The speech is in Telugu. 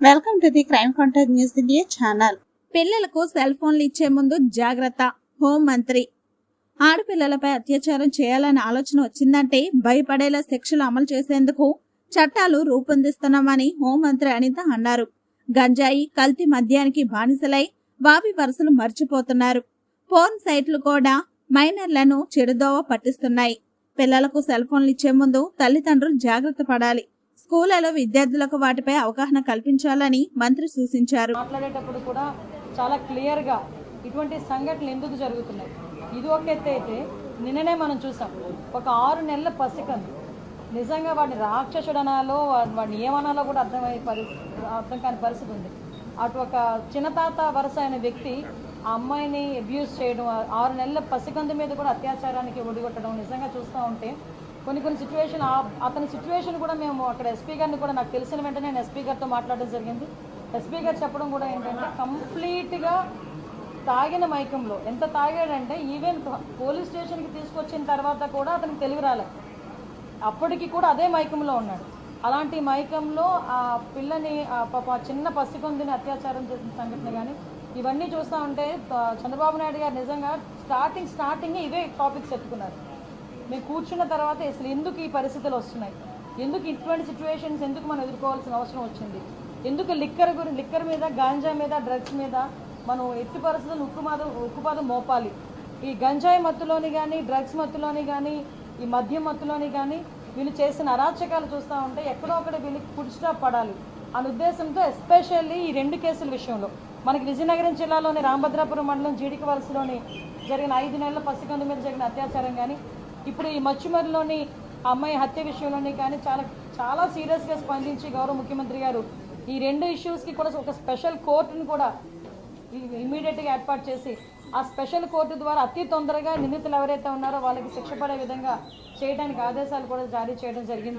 Welcome to the crime contact news India channel. పిల్లలకు సెల్ ఫోన్లు ఇచ్చే ముందు జాగ్రత్త హోం మంత్రి. ఆడపిల్లలపై అత్యాచారం చేయాలనే ఆలోచన వచ్చిందంటే భయపడేలా శిక్షలు అమలు చేసేందుకు చట్టాలు రూపొందిస్తున్నామని హోంమంత్రి అనిత అన్నారు. గంజాయి కల్తీ మద్యానికి బానిసలై వావి వరుసలు మర్చిపోతున్నారు. ఫోన్ సైట్లు కూడా మైనర్లను చెడుదోవ పట్టిస్తున్నాయి. పిల్లలకు సెల్ ఫోన్లు ఇచ్చే ముందు తల్లిదండ్రులు జాగ్రత్త పడాలి. స్కూళ్ళలో విద్యార్థులకు వాటిపై అవగాహన కల్పించాలని మంత్రి సూచించారు. మాట్లాడేటప్పుడు కూడా చాలా క్లియర్గా ఇటువంటి సంఘటనలు ఎందుకు జరుగుతున్నాయి? ఇది ఒక ఎత్తు అయితే నిన్ననే మనం చూసాం. ఒక ఆరు నెలల పసికందు నిజంగా వాడిని రాక్షసుడనాలో వా- వాడిని ఏమనాలో కూడా అర్థమయ్యే పరిస్థితి అర్థం కాని పరిస్థితి ఉంది. అటు ఒక చిన్నతాత వరుస అయిన వ్యక్తి ఆ అమ్మాయిని అబ్యూస్ చేయడం ఆరు నెలల పసికందు మీద కూడా అత్యాచారానికి ఒడిగొట్టడం నిజంగా చూస్తూ ఉంటే కొన్ని కొన్ని సిచ్యువేషన్ అతని సిచ్యువేషన్ కూడా మేము అక్కడ ఎస్పీ గారిని కూడా నాకు తెలిసిన వెంటనే నేను ఎస్పీ గారితో మాట్లాడడం జరిగింది. ఎస్పీ గారు చెప్పడం కూడా ఏంటంటే కంప్లీట్గా తాగిన మైకంలో ఎంత తాగాడంటే ఈవెన్ పోలీస్ స్టేషన్కి తీసుకొచ్చిన తర్వాత కూడా అతనికి తెలివి రాలేదు అప్పటికి కూడా అదే మైకంలో ఉన్నాడు. అలాంటి మైకంలో ఆ పిల్లని పాప చిన్న పసికొందిని అత్యాచారం చేసిన సంఘటన కానీ ఇవన్నీ చూస్తూ ఉంటే చంద్రబాబు నాయుడు గారు నిజంగా స్టార్టింగ్ స్టార్టింగ్ ఇవే టాపిక్స్ ఎత్తుకున్నారు మేము కూర్చున్న తర్వాత అసలు ఎందుకు ఈ పరిస్థితులు వస్తున్నాయి? ఎందుకు ఇటువంటి సిచ్యువేషన్స్ ఎందుకు మనం ఎదుర్కోవాల్సిన అవసరం వచ్చింది? ఎందుకు లిక్కర్ గురి లిక్కర్ మీద గాంజా మీద డ్రగ్స్ మీద మనం ఎట్టి పరిస్థితులు ఉక్కుమాదం ఉక్కుపాదం మోపాలి? ఈ గంజాయి మత్తులోని కానీ డ్రగ్స్ మత్తులోని కానీ ఈ మద్యం మత్తులోని కానీ వీళ్ళు చేసిన అరాచకాలు చూస్తూ ఉంటే ఎక్కడో ఒకటి వీళ్ళకి ఫుడ్ స్టాప్ పడాలి అనే ఉద్దేశంతో ఎస్పెషల్లీ ఈ రెండు కేసుల విషయంలో. మనకి విజయనగరం జిల్లాలోని రామభద్రాపురం మండలం జీడిక వలసలోని జరిగిన ఐదు నెలల పసికందు మీద జరిగిన అత్యాచారం కానీ ఇప్పుడు ఈ మచ్చుమరిలోని అమ్మాయి హత్య విషయంలోని కానీ చాలా చాలా సీరియస్గా స్పందించి గౌరవ ముఖ్యమంత్రి గారు ఈ రెండు ఇష్యూస్కి కూడా ఒక స్పెషల్ కోర్టును కూడా ఇమీడియట్గా ఏర్పాటు చేసి ఆ స్పెషల్ కోర్టు ద్వారా అతి తొందరగా నిందితులు ఎవరైతే ఉన్నారో వాళ్ళకి శిక్ష పడే విధంగా చేయడానికి ఆదేశాలు కూడా జారీ చేయడం జరిగింది.